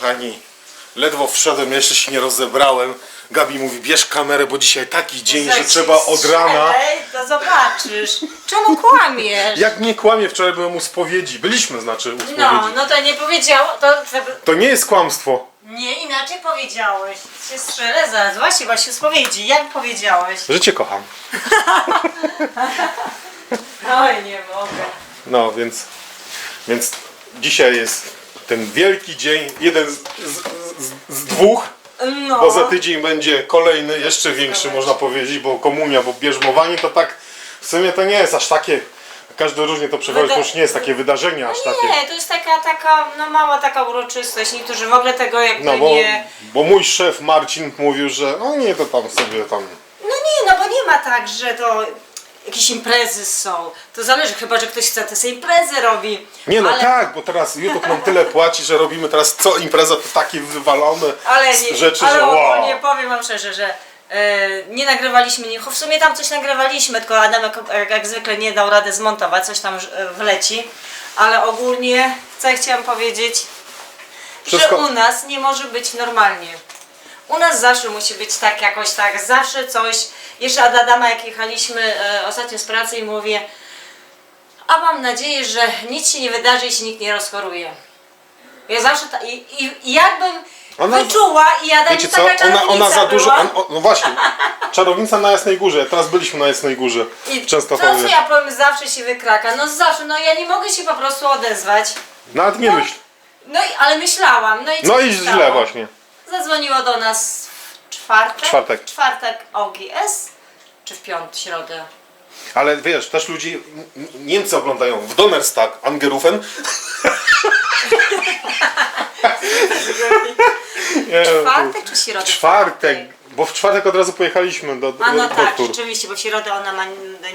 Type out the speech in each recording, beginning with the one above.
Kochani, ledwo wszedłem, jeszcze się nie rozebrałem. Gabi mówi, bierz kamerę, bo dzisiaj taki dzień, że trzeba od rana. Ej, to zobaczysz. Czemu kłamiesz? Jak nie kłamie, wczoraj byłem u spowiedzi. Byliśmy, znaczy, u spowiedzi. No, no to nie powiedziało, to, to To nie jest kłamstwo. nie inaczej powiedziałeś. Się strzelę zaraz, właśnie, właśnie spowiedzi. Jak powiedziałeś? Że cię kocham. Oj, nie mogę. No, więc, więc dzisiaj jest ten wielki dzień, jeden z, z, z, z dwóch, No. bo za tydzień będzie kolejny, jeszcze większy można powiedzieć, bo komunia, bo bierzmowanie to tak, w sumie to nie jest aż takie, każdy różnie to przechodzi, to już nie jest takie wydarzenie aż takie. Nie, to jest taka, taka, no mała taka uroczystość. Niektórzy w ogóle tego jakby No bo, nie... bo mój szef Marcin mówił, że no nie, to tam sobie tam. No nie, no bo nie ma tak, że to jakieś imprezy są. To zależy, chyba że ktoś chce te sobie imprezy robi. Nie no ale, tak, bo teraz YouTube nam tyle płaci, że robimy teraz co impreza to takie wywalone Ale, nie, rzeczy, ale że wow. ogólnie powiem wam szczerze, że e, nie nagrywaliśmy, nie, w sumie tam coś nagrywaliśmy, tylko Adam jak, jak, jak zwykle nie dał rady zmontować, coś tam e, wleci. Ale ogólnie, co ja chciałam powiedzieć, Wszystko- że u nas nie może być normalnie. U nas zawsze musi być tak jakoś tak, zawsze coś. Jeszcze od Adama jak jechaliśmy e, ostatnio z pracy i mówię, a mam nadzieję, że nic się nie wydarzy i się nikt nie rozchoruje. Ja zawsze ta, i, i, i jakbym Ona- wyczuła i Adam Wiecie co, taka ona, czarownica ona za dużo. była. On, o, no właśnie, czarownica na Jasnej Górze. Teraz byliśmy na Jasnej Górze. I W to, co Częstochowie. ja powiem, zawsze się wykraka. No zawsze, no ja nie mogę się po prostu odezwać. Nawet nie myśl. No i, ale myślałam. No i co No i źle właśnie. Zadzwoniło do nas w czwartek. Czwartek. Czwartek OGS. Czy w piątek, środę. Ale wiesz, też ludzi, Niemcy oglądają w Donnerstag Angerufen. Czwartek czy środę? Czwartek, bo w czwartek od razu pojechaliśmy do, A no do tak, tur. rzeczywiście, bo w środę ona ma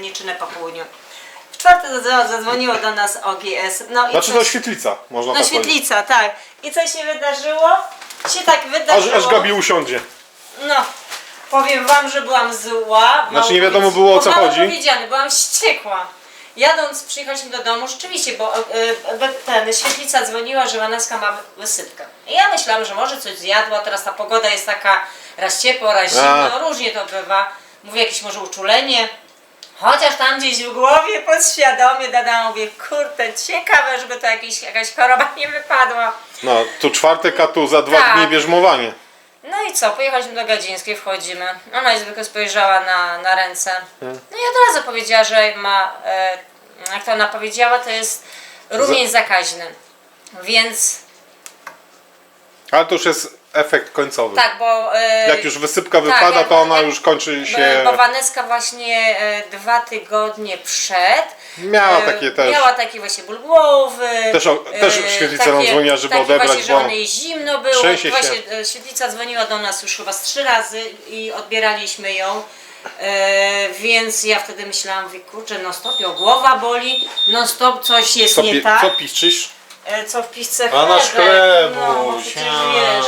nieczynę po południu. W czwartek zadzwo- zadzwoniło do nas OGS. No i Znaczy coś- to świetlica, można No tak powiedzieć. świetlica, tak. I co się wydarzyło? Się tak Aż, wydarzyło. aż Gabi usiądzie. No, powiem wam, że byłam zła. Znaczy, nie Mało wiadomo powiedz- było, o co mało chodzi. powiedziane, byłam wściekła. Jadąc, przyjechaliśmy do domu, rzeczywiście, bo e, e, ten, świetlica dzwoniła, że Waneska ma wysypkę. I ja myślałam, że może coś zjadła, teraz ta pogoda jest taka raz ciepło, raz zimno, A. różnie to bywa. Mówię, jakieś może uczulenie. Chociaż tam gdzieś w głowie podświadomie dodałam, mówię, kurde, ciekawe, żeby to jakieś, jakaś choroba nie wypadła. No, tu czwartek, a tu za dwa Tak. dni bierzmowanie. No i co, pojechaliśmy do Gadzińskiej, wchodzimy. Ona jak zwykle spojrzała na, na ręce. No i od razu powiedziała, że ma, e, jak to ona powiedziała, to jest rumień zakaźny. Więc Ale to już jest efekt końcowy. tak, bo... E, Jak już wysypka tak, wypada, jak- to ona jak- już kończy się... Bo Waneska właśnie e, dwa tygodnie przed Miała e, takie też. Miała taki właśnie ból głowy. Też o- też świetlica nam dzwoniła, żeby takie odebrać, Właśnie, że bo ona jej zimno było. trzęsie się. Właśnie e, świetlica dzwoniła do nas już chyba z trzy razy i odbieraliśmy ją. E, więc ja wtedy myślałam, mówię, kurczę, no stop, ją głowa boli, no stop, coś jest Co, nie tak. co piszczysz? E, co w pisce A chlebek. nasz chlebuś, No, przecież a. wiesz,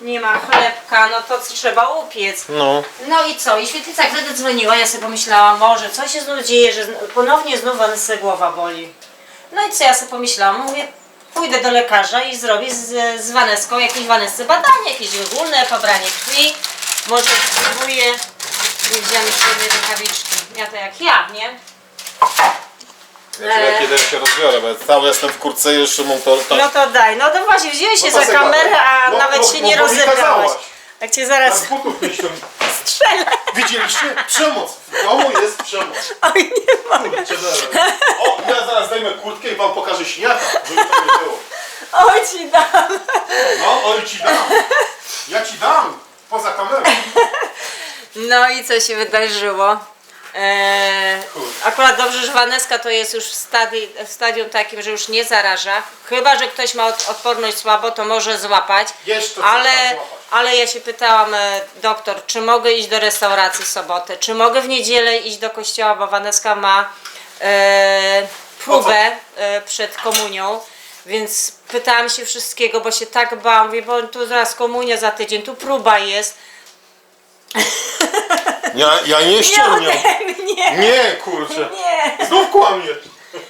nie ma chlebka, no to co trzeba upiec. No. No i co? I świetlica wtedy dzwoniła, ja sobie pomyślałam, może co się znów dzieje, że zn- ponownie znów Vanessa głowa boli. No i co ja sobie pomyślałam? Mówię, pójdę do lekarza i zrobię z, z Vaneską jakieś Vanessy badanie, jakieś ogólne, pobranie krwi. Może spróbuję. I wziąłem jeszcze jednej rękawiczki. Ja to jak ja, nie? Ja E. kiedy ja się rozbiorę, bo ja cały jestem w kurce to... to... No to daj. No to właśnie, wziąłeś się No za kamerę, a No, nawet no, się no, nie kazałaś. Jak cię zaraz strzelę. Widzieliście? Przemoc. W domu jest przemoc. Oj, nie mogę. Kurczę, dobra. O, ja zaraz zdejmę kurtkę i wam pokażę śniaka, żeby to nie było. Oj ci dam. No, oj ci dam. Ja ci dam. Poza kamerą. No i co się wydarzyło? Eee, akurat dobrze, że Waneska to jest już w, stadi- w stadium takim, że już nie zaraża. Chyba, że ktoś ma od- odporność słabo, to może złapać. Jeszcze coś ale, tam złapać. ale ja się pytałam e, doktor, czy mogę iść do restauracji w sobotę, czy mogę w niedzielę iść do kościoła, bo Waneska ma e, próbę e, przed komunią. Więc pytałam się wszystkiego, bo się tak bałam, mówię, bo tu zaraz komunia za tydzień, tu próba jest. Ja, ja nie Nie ściągam. mnie. Nie, kurczę. Nie. Znów kłamie.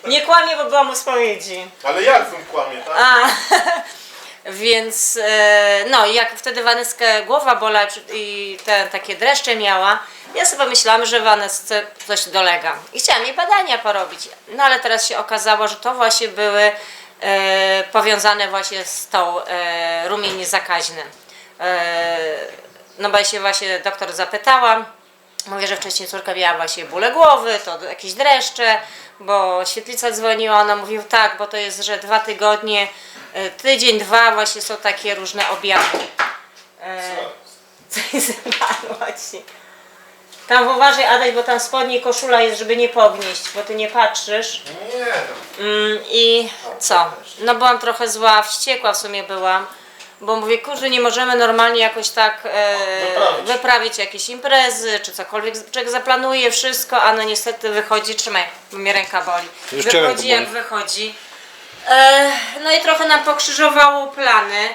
Nie kłamie, bo byłam u spowiedzi. Ale jak znów kłamie, tak? A, Więc e, no i jak wtedy Waneskę głowa bola i te takie dreszcze miała, ja sobie pomyślałam, że Wanesce coś dolega. I chciałam jej badania porobić. No ale teraz się okazało, że to właśnie były e, powiązane właśnie z tą e, zakaźne. E, no bo ja się właśnie doktor zapytałam, Mówię, że wcześniej córka miała właśnie bóle głowy, to jakieś dreszcze, bo świetlica dzwoniła, ona mówiła tak, bo to jest, że dwa tygodnie, e, tydzień, dwa właśnie są takie różne objawy. E, Coś zmarło ci. Tam uważaj Adaś, bo tam spodnie i koszula jest, żeby nie pognieść, bo ty nie patrzysz. Nie, Mm, I co? No byłam trochę zła, wściekła w sumie byłam, bo mówię, kurczę, nie możemy normalnie jakoś tak e, Wyprawić. wyprawić jakieś imprezy, czy cokolwiek, człowiek zaplanuje wszystko, a no niestety wychodzi, trzymaj, bo mnie ręka boli. Już cię wychodzi jak boli. wychodzi. E, no i trochę nam pokrzyżowało plany,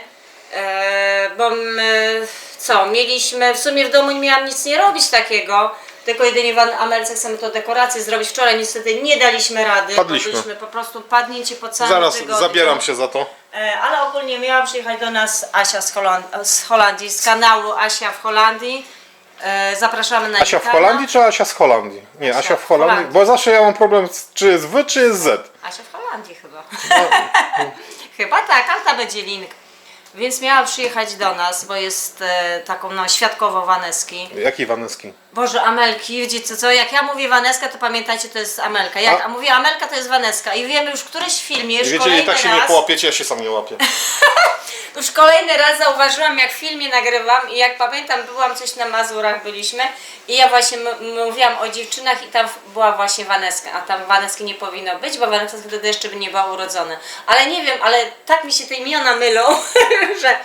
e, bo my, co, mieliśmy, w sumie w domu nie miałam nic nie robić takiego, tylko jedynie w Amelce chcemy to dekorację zrobić. Wczoraj niestety nie daliśmy rady, Padliśmy. byliśmy po prostu padnięcie po całym Zaraz tygodniu. zabieram się za to. E, Ale ogólnie miała przyjechać do nas Asia z, Holand- z Holandii, z kanału Asia w Holandii. E, Zapraszamy na Asia jej w Holandii czy Asia z Holandii? Nie, Asia w w Holandii, Holandii. bo zawsze ja mam problem, z- czy jest W, czy jest Z. Asia w Holandii chyba. chyba tak, ale ta będzie link. Więc miała przyjechać do nas, bo jest e, taką no, świadkową Waneski. Jakiej Waneski? Boże, Amelki, widzicie co, jak ja mówię Waneska, to pamiętajcie, to jest Amelka. Jak A- a mówię Amelka, to jest Waneska. I wiemy już któryś filmie, już Wiecie, i kolejny tak się raz... nie połapiecie, ja się sam nie łapię. Już kolejny raz zauważyłam, jak w filmie nagrywam i jak pamiętam, byłam coś na Mazurach, byliśmy i ja właśnie mówiłam o dziewczynach i tam była właśnie Waneska, a tam Waneski nie powinno być, bo Waneska wtedy jeszcze by nie była urodzona. Ale nie wiem, ale tak mi się te imiona mylą, że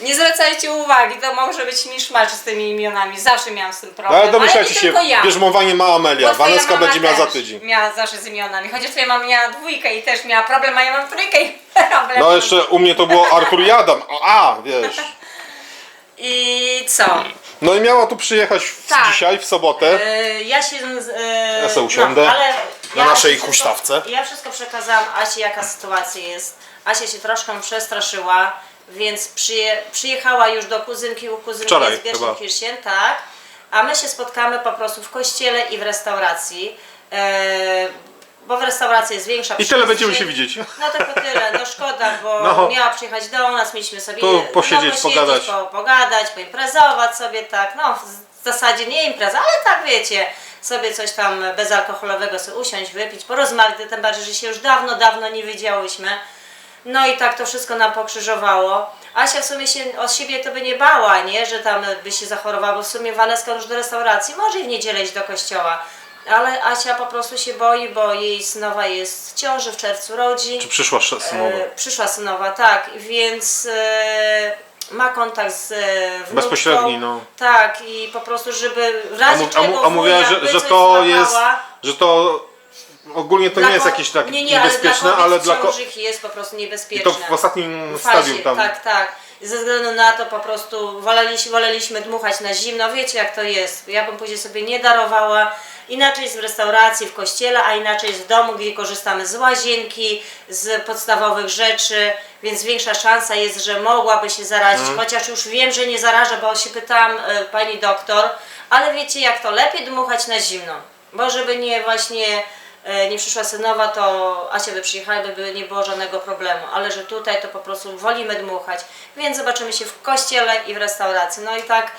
nie zwracajcie uwagi, to może być miszmasz z tymi imionami, zawsze miałam z tym problem, ale domyślajcie się, ja. bierzmowanie ma Amelia, Waneska będzie miała za tydzień. Miała zawsze z imionami, chociaż twoja mama miała dwójkę i też miała problem, a ja mam trójkę i No jeszcze u mnie to było Artur i Adam, a, wiesz. I co? No i miała tu przyjechać w, Tak. dzisiaj, w sobotę. E, ja się. E, Ja se usiądę No, ale na naszej wszystko- huśtawce. Ja wszystko przekazałam Asi, jaka sytuacja jest. Asia się troszkę przestraszyła, więc przyje, przyjechała już do kuzynki u kuzynki Wczoraj z chyba. Bierzyn tak. A my się spotkamy po prostu w kościele i w restauracji. E, bo w restauracji jest większa I tyle będziemy się widzieć. No tylko tyle, no szkoda, bo No. miała przyjechać do nas, mieliśmy sobie Tu posiedzieć, no, pogadać. Po, pogadać, poimprezować sobie tak, no w zasadzie nie impreza, ale tak wiecie, sobie coś tam bezalkoholowego sobie usiąść, wypić, porozmawiać, tym bardziej, że się już dawno, dawno nie widziałyśmy. No i tak to wszystko nam pokrzyżowało. Asia w sumie się od siebie to by nie bała, nie? Że tam by się zachorowała, bo w sumie Waneska już do restauracji może i w niedzielę iść do kościoła. Ale Asia po prostu się boi, bo jej synowa jest w ciąży, w czerwcu rodzi. Czy przyszła synowa? E, przyszła synowa, tak, więc e, ma kontakt z e, wnuczką. Bezpośredni, no. Tak, i po prostu, żeby w A, razie mu, a, czego mu, a mówiła, że, że to jest, że to ogólnie to nie jest jakieś tak nie, nie, niebezpieczne, ale dla kobiet ko- ciążych jest po prostu I niebezpieczne. to w ostatnim W fazie, stadium tam. Tak, tak. Ze względu na to po prostu woleliśmy, woleliśmy dmuchać na zimno. Wiecie jak to jest. Ja bym później sobie nie darowała. Inaczej jest w restauracji, w kościele, a inaczej jest w domu, gdzie korzystamy z łazienki, z podstawowych rzeczy, więc większa szansa jest, że mogłaby się zarazić. Mhm. Chociaż już wiem, że nie zaraża, bo się pytałam e, pani doktor, ale wiecie jak to? Lepiej dmuchać na zimno. Bo żeby nie właśnie nie przyszła synowa, to Asia by przyjechała, by nie było żadnego problemu. Ale że tutaj to po prostu wolimy dmuchać. Więc zobaczymy się w kościele i w restauracji. No i tak,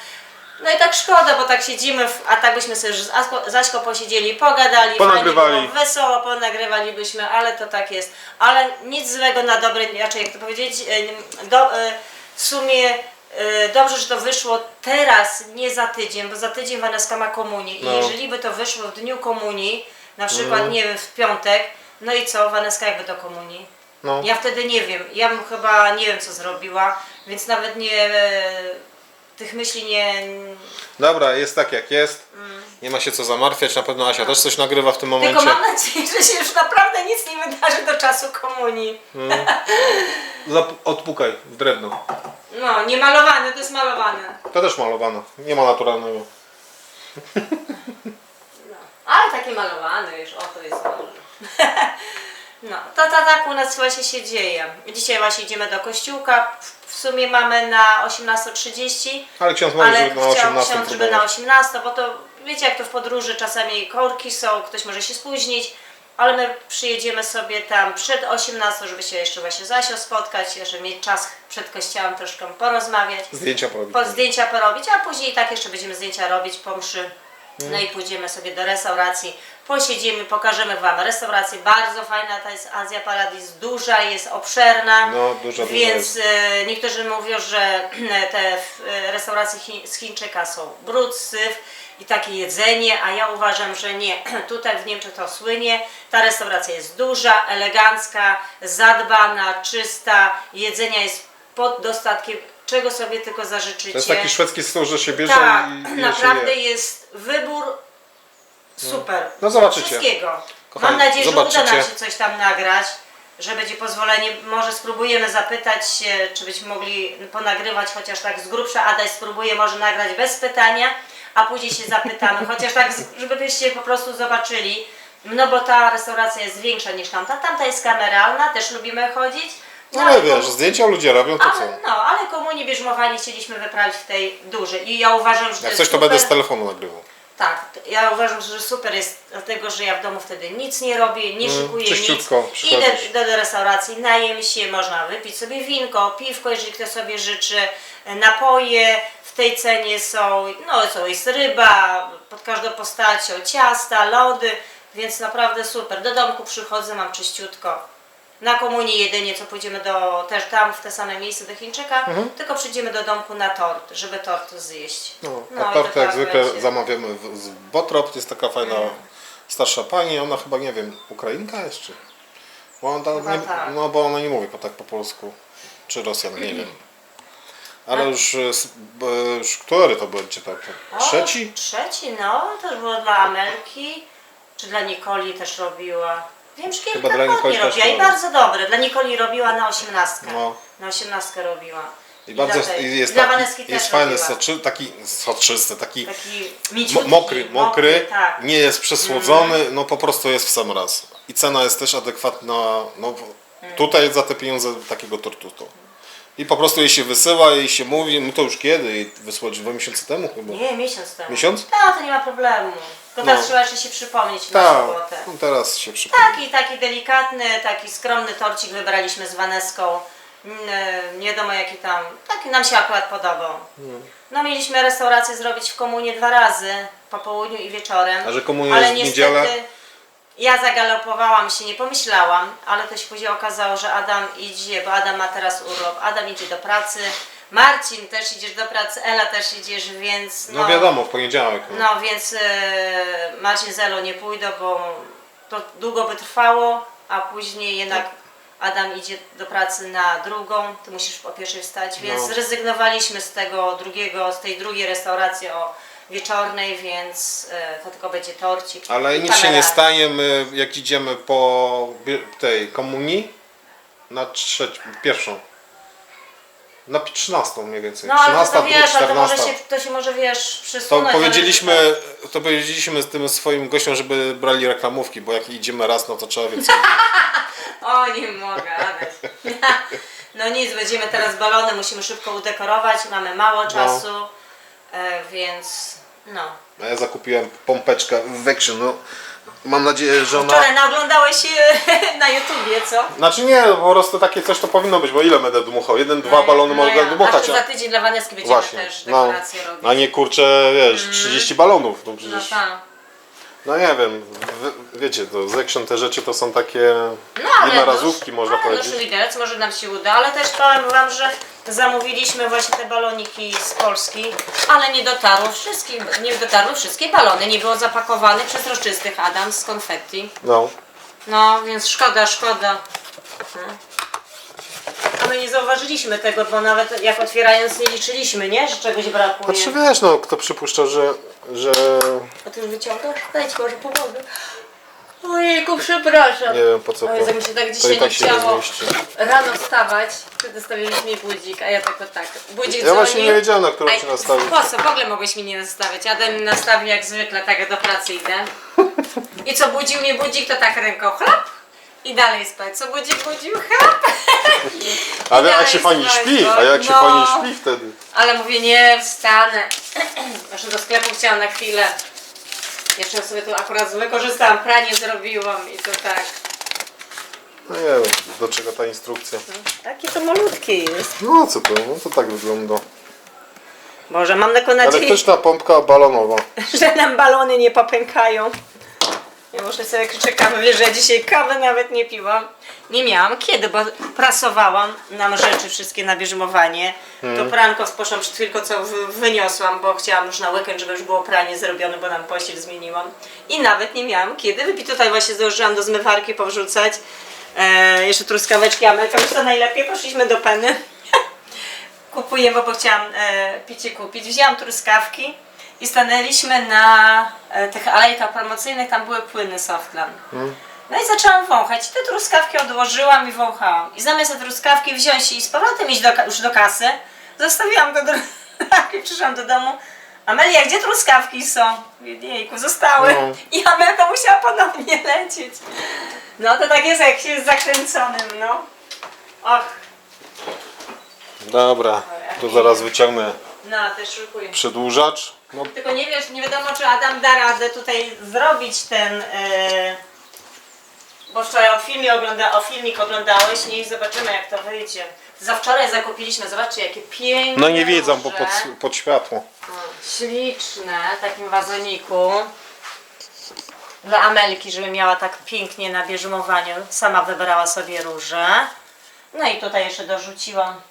no i tak szkoda, bo tak siedzimy, w, a tak byśmy sobie już z Asko- posiedzieli, pogadali, Ponagrywali. fajnie było, wesoło ponagrywalibyśmy, ale to tak jest. Ale nic złego na dobre, raczej jak to powiedzieć, e, do, e, w sumie e, dobrze, że to wyszło teraz, nie za tydzień, bo za tydzień Waneska ma komunię i No. jeżeli by to wyszło w dniu komunii, na przykład, nie wiem, w piątek, no i co, Waneska jakby do komunii? No. Ja wtedy nie wiem, ja bym chyba nie wiem co zrobiła, więc nawet nie, e, tych myśli nie, Dobra, jest tak jak jest. Nie ma się co zamartwiać, na pewno Asia też coś nagrywa w tym tylko momencie. mam nadzieję, że się już naprawdę nic nie wydarzy do czasu komunii. Zap- odpukaj w drewno. No, nie malowane, to jest malowane. To też malowane, nie ma naturalnego. Ale takie malowane już, o to jest dobrze. No, to, to tak u nas właśnie się dzieje. Dzisiaj właśnie idziemy do kościółka. W sumie mamy na 18.30. Ale ksiądz mówi, Ale że na chciał 18 ksiądz, żeby na 18, bo to wiecie jak to w podróży czasami korki są, ktoś może się spóźnić, ale my przyjedziemy sobie tam przed 18, żeby się jeszcze właśnie z Asią spotkać, żeby mieć czas przed kościołem troszkę porozmawiać, Zdjęcia porobić. po zdjęcia porobić, a później i tak jeszcze będziemy zdjęcia robić po mszy. No i pójdziemy sobie do restauracji, posiedzimy, pokażemy Wam restaurację, bardzo fajna, ta jest Azja Paradis, duża jest, obszerna, No, duża, duża więc e, niektórzy mówią, że te e, restauracje chi, z Chińczyka są brud, syf i takie jedzenie, a ja uważam, że nie. Tutaj w Niemczech to słynie. Ta restauracja jest duża, elegancka, zadbana, czysta, jedzenia jest pod dostatkiem, czego sobie tylko zażyczycie. To jest taki szwedzki stół, że się bierze Tak, i, i naprawdę je. jest wybór super. No zobaczycie. Wszystkiego. Kochani, Mam nadzieję, że uda zobaczycie. nam się coś tam nagrać, że będzie pozwolenie. Może spróbujemy zapytać się, czy byśmy mogli ponagrywać chociaż tak z grubsza. Adaś spróbuje może nagrać bez pytania, a później się zapytamy, chociaż tak, żebyście po prostu zobaczyli. No bo ta restauracja jest większa niż tamta. Tamta jest kameralna, też lubimy chodzić. No ale wiesz, zdjęcia ludzie robią, to co? ale, no, ale komunii bierzmowanie chcieliśmy wyprawić w tej dużej. I ja uważam, że to Jak jest coś, to super. będę z telefonu nagrywał. Tak, t- ja uważam, że super jest, dlatego że ja w domu wtedy nic nie robię, nie Mm, szykuję czyściutko nic. Idę przychodzisz. do, do restauracji, najem się, można wypić sobie winko, piwko, jeżeli ktoś sobie życzy, napoje. W tej cenie są, no co, jest ryba pod każdą postacią, ciasta, lody, więc naprawdę super. Do domku przychodzę, mam czyściutko. Na komunii jedynie co pójdziemy do, też tam w te same miejsce do Chińczyka, tylko przyjdziemy do domku na tort, żeby tort zjeść. No, No a i tortę to jak tak zwykle będzie. zamawiamy w, z Botrop, jest taka fajna starsza pani, ona chyba nie wiem, Ukrainka jest czy? Bo ona, Chyba nie, tak. No bo ona nie mówi po tak po polsku. Czy Rosjan, nie wiem. Ale już, e, s- b- już który to będzie tak? O, Trzeci? Trzeci, no, to było dla Amelki, czy dla Nikoli też robiła. Wiem, że Chyba dla Nikoli kilkakrotnie też robiła i robiła. bardzo dobre. Dla Nikoli robiła na osiemnastkę. No. Na osiemnastkę robiła. I bardzo dla tej- i jest, dla taki, Waneski jest też fajny, robiła. soczy, taki soczysty, taki Taki mo- mięciutki, mokry, mokry, tak. nie jest przesłodzony, no po prostu jest w sam raz. I cena jest też adekwatna, no Mm. tutaj za te pieniądze takiego tortu to. I po prostu jej się wysyła, jej się mówi, no to już kiedy? Jej wysłać dwa miesiące temu chyba. Nie, miesiąc temu. Miesiąc? No, to nie ma problemu. Tylko teraz No. trzeba jeszcze się przypomnieć na Tak, sobotę. no teraz się przypomina. Taki, taki delikatny, taki skromny torcik wybraliśmy z Waneską. Mm, Nie wiadomo jaki tam, taki nam się akurat podobał. No mieliśmy restaurację zrobić w komunie dwa razy, po południu i wieczorem. A że komunia ale jest w niedzielę? ja zagalopowałam się, nie pomyślałam, ale to się później okazało, że Adam idzie, bo Adam ma teraz urlop, Adam idzie do pracy, Marcin też idziesz do pracy, Ela też idziesz, więc No wiadomo, w poniedziałek. No. no więc e, Marcin z Elą nie pójdą, bo to długo by trwało, a później jednak Adam idzie do pracy na drugą, ty musisz po pierwszej wstać, więc No. zrezygnowaliśmy z tego drugiego, z tej drugiej restauracji o wieczornej, więc e, to tylko będzie torcik. Ale nic się kamera. nie stanie, my jak idziemy po bie- tej komunii na trzecią, pierwszą. Na 13 mniej więcej. No ale 13, to wiesz, ale to może 14. się, to się może wiesz To przesunąć. ale- powiedzieliśmy, to powiedzieliśmy z tym swoim gościom, żeby brali reklamówki, bo jak idziemy raz, no to trzeba więcej. O, nie mogę, Adaś. No nic, będziemy teraz balony, musimy szybko udekorować, mamy mało czasu, e, więc no. A ja zakupiłem pompeczkę w Action, no mam nadzieję, że ona... Wczoraj naoglądałeś się na YouTubie, co? Znaczy nie, no po prostu takie coś to powinno być, bo ile będę dmuchał? Jeden, dwa balony no mogę ja. dmuchać, A za tydzień dla Waneski będziemy Właśnie, też no, dekoracje robić. a nie kurczę, wiesz, 30 balonów, no No przecież... tak. No nie wiem, wy, wiecie, to z Action te rzeczy to są takie No ale jednorazówki, no, można ale powiedzieć. No widelec, może nam się uda, ale też powiem Wam, że zamówiliśmy właśnie te baloniki z Polski, ale nie dotarło wszystkie, nie dotarły wszystkie balony, nie było zapakowanych przez roczystych Adam z konfetti. No. No, więc szkoda, szkoda. Mhm. A my nie zauważyliśmy tego, bo nawet jak otwierając nie liczyliśmy, nie? Że czegoś brakuje. Znaczy wiesz, no kto przypuszcza, że, że A ty już wyciągasz? Dajcie może pomogę. Ojejku, przepraszam. nie wiem po co to, Jezu, mi się tak to dzisiaj tak nie chciało rano wstawać. Wtedy stawiliśmy mi budzik, a ja tylko tak. Budzik Ja właśnie dzwoni. nie wiedziałem, na którą Aj, się nastawić. Po co? W ogóle mogłeś mi nie nastawić. Adam mi nastawił jak zwykle, tak do pracy idę. I co, budził mnie budzik, to tak ręką chlap. I dalej spać. Co budzi, budził chap. Ale jak się spać, śpi, a jak się no. fajnie śpi wtedy. Ale mówię, nie wstanę. Znaczy do sklepu chciałam na chwilę. Jeszcze sobie tu akurat wykorzystałam, pranie zrobiłam i to tak. No nie wiem, do czego ta instrukcja. Takie to malutkie jest. No co to, no to tak wygląda. Może mam taką nadzieję, Elektryczna pompka balonowa. że nam balony nie popękają. Ja muszę sobie czekamy, wiesz, że ja dzisiaj kawy nawet nie piłam. Nie miałam kiedy, bo prasowałam nam rzeczy wszystkie na bierzmowanie. To pranko poszłam przed chwilką, co wy- wyniosłam, bo chciałam już na weekend, żeby już było pranie zrobione, bo nam pościel zmieniłam. I nawet nie miałam kiedy wypić. Tutaj właśnie zdążyłam do zmywarki powrzucać. E, jeszcze truskaweczki, już to najlepiej. Poszliśmy do Peny. kupujemy, bo chciałam e, picie kupić. Wzięłam truskawki i stanęliśmy na e, tych alejkach promocyjnych, tam były płyny Softland. No i zaczęłam wąchać. Te truskawki odłożyłam i wąchałam. I zamiast te truskawki wziąć i z powrotem iść do, już do kasy, zostawiłam go do i przyszłam do domu. Amelia, gdzie truskawki są? Jejku, zostały. No. I Amelka musiała ponownie lecieć. No to tak jest, jak się jest zakręconym, no. Och, Dobra, tu zaraz wyciągnę no też szukuję. przedłużacz. No, Tylko nie wiesz, nie wiadomo czy Adam da radę tutaj zrobić ten. e, bo wczoraj o filmie ogląda, o filmik oglądałeś, nie i zobaczymy jak to wyjdzie. Za wczoraj zakupiliśmy, zobaczcie jakie piękne. no nie wiedzą, bo róże. pod, pod światło. Śliczne, w takim wazoniku. Dla Amelki, żeby miała tak pięknie na bierzmowaniu. Sama wybrała sobie róże. No i tutaj jeszcze dorzuciłam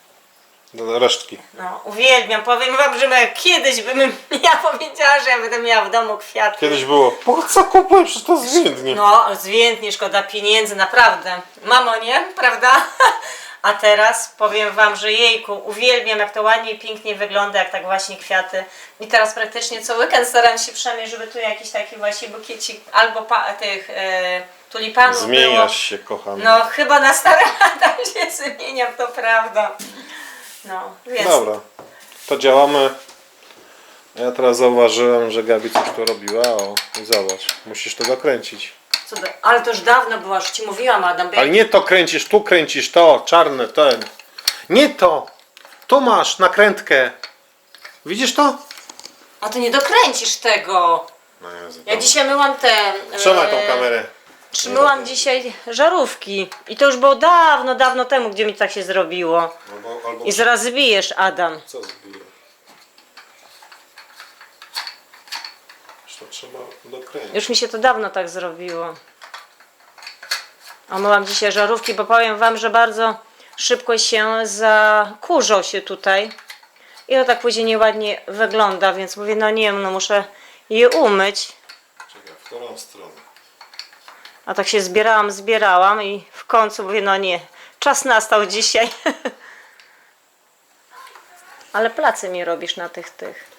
Do resztki. no, uwielbiam. Powiem wam, że kiedyś bym ja powiedziała, że ja będę miała w domu kwiaty. Kiedyś było, po co kupujesz, przecież to zwiędnie. No, zwiędnie, szkoda pieniędzy, naprawdę. Mamo, nie? Prawda? A teraz powiem wam, że jejku, uwielbiam jak to ładnie i pięknie wygląda, jak tak właśnie kwiaty. I teraz praktycznie co weekend staram się przynajmniej, żeby tu jakiś taki właśnie bukiecik albo pa, tych e, tulipanów było. Zmieniasz się, kochany. No, chyba na stare lata się zmieniam, to prawda. No, więc Dobra, to działamy. Ja teraz zauważyłem, że Gabi coś tu robiła, o, i zobacz, musisz to dokręcić. Ale to już dawno było, już ci mówiłam, Adam. bo Ale nie to kręcisz, tu kręcisz, to, czarne, ten. Nie to! Tu masz nakrętkę. Widzisz to? A ty nie dokręcisz tego. No Jezu, Ja dzisiaj myłam te. Trzymaj e, tą kamerę. Trzymałam dzisiaj żarówki. I to już było dawno, dawno temu, gdzie mi tak się zrobiło. Albo, albo I zaraz zbijesz, Adam. co zbiję? To trzeba dokręcić. Już mi się to dawno tak zrobiło. A myłam dzisiaj żarówki, bo powiem wam, że bardzo szybko się zakurzą się tutaj. I to tak później nieładnie wygląda, więc mówię, no nie wiem, no muszę je umyć. Czekaj, w którą stronę? A tak się zbierałam, zbierałam i w końcu mówię, no nie, czas nastał dzisiaj. Ale placy mi robisz na tych tych.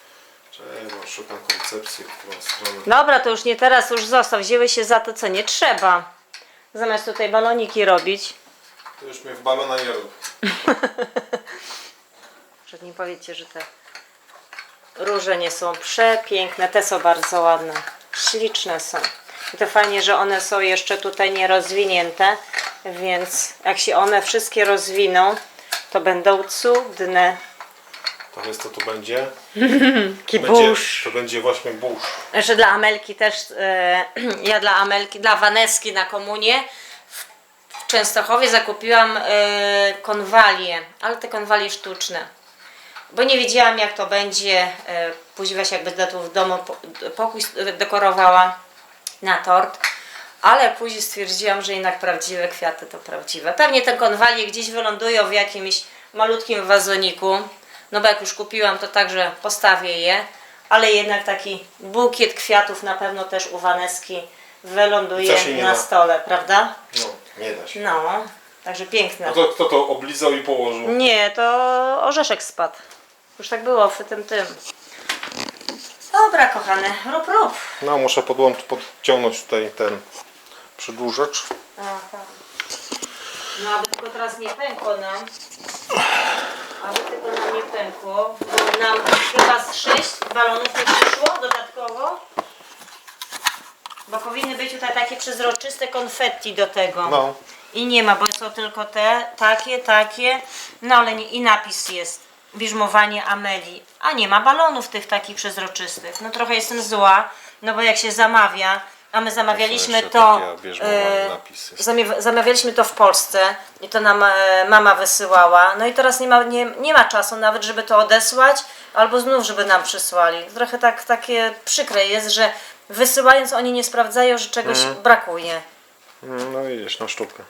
Bo szukam koncepcji, w którą stronę. Dobra, to już nie teraz, już zostaw. Wzięły się za to, co nie trzeba. Zamiast tutaj baloniki robić. To już mnie w balona nie rób. Że nie powiecie, że te róże nie są przepiękne. Te są bardzo ładne. Śliczne są. I to fajnie, że one są jeszcze tutaj nierozwinięte, więc jak się one wszystkie rozwiną, to będą cudne. To jest co tu będzie? Burz. to będzie właśnie burz. Jeszcze dla Amelki też, e, ja dla Amelki, dla Waneski na komunie w, w Częstochowie zakupiłam e, konwalie, ale te konwalie sztuczne. Bo nie wiedziałam jak to będzie, e, później właśnie jak będę tu w domu po, pokój dekorowała na tort. Ale później stwierdziłam, że jednak prawdziwe kwiaty to prawdziwe. Pewnie te konwalie gdzieś wylądują w jakimś malutkim wazoniku. No bo jak już kupiłam, to także postawię je. Ale jednak taki bukiet kwiatów na pewno też u Waneski wyląduje na da. stole, prawda? No, nie da się. No, także piękne. A to kto to oblizał i położył? Nie, to orzeszek spadł. Już tak było w tym tym. Dobra, kochane, rób, rób. No, muszę podłączyć, podciągnąć tutaj ten przedłużacz. Aha. No, aby tylko teraz nie pękło nam. Aby tylko nam nie pękło. Bo nam chyba z sześć balonów nie przyszło dodatkowo. Bo powinny być tutaj takie przezroczyste konfetti do tego. No. I nie ma, bo są tylko te, takie, takie. No ale nie, i napis jest. Bierzmowanie Ameli. A nie ma balonów tych takich przezroczystych. No trochę jestem zła, no bo jak się zamawia, a my zamawialiśmy to. e, zamawialiśmy to w Polsce i to nam e, mama wysyłała. No i teraz nie ma, nie, nie ma czasu nawet, żeby to odesłać, albo znów, żeby nam przysłali. Trochę tak takie przykre jest, że wysyłając oni nie sprawdzają, że czegoś brakuje. No widzisz, na sztukę.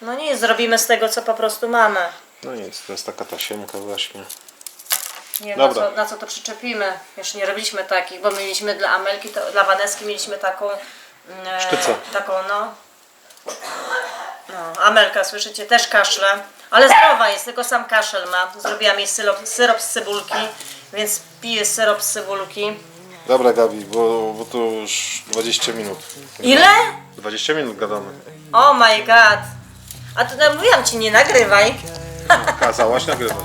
No nie, zrobimy z tego, co po prostu mamy. No nic, to jest taka tasiemka właśnie. Nie wiem, na Dobra. co, na co to przyczepimy. Jeszcze nie robiliśmy takich, bo mieliśmy dla Amelki, to, dla Waneski mieliśmy taką... mm, Sztycę. Taką, no. No, Amelka, słyszycie, też kaszle. Ale zdrowa jest, tylko sam kaszel ma. Zrobiłam jej syrop, syrop z cebulki, więc piję syrop z cebulki. Dobra Gabi, bo, bo to już 20 minut. Ile? 20 minut gadamy. Oh my god. A to no, mówiłam ci, nie nagrywaj. Kazałaś nagrywać.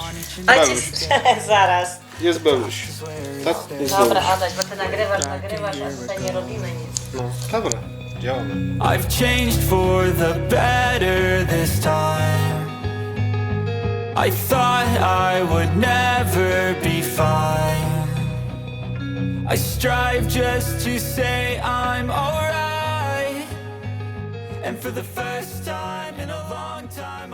A ci Beluś. zaraz. Jest Beluś. Tak? Jest Dobra, Beluś. Adaś, bo ty nagrywasz, nagrywasz, a tutaj nie robimy nic. No, dobra, działamy. I've changed for the better this time. I thought I would never be fine. I strive just to say I'm alright. And for the first time in a long time.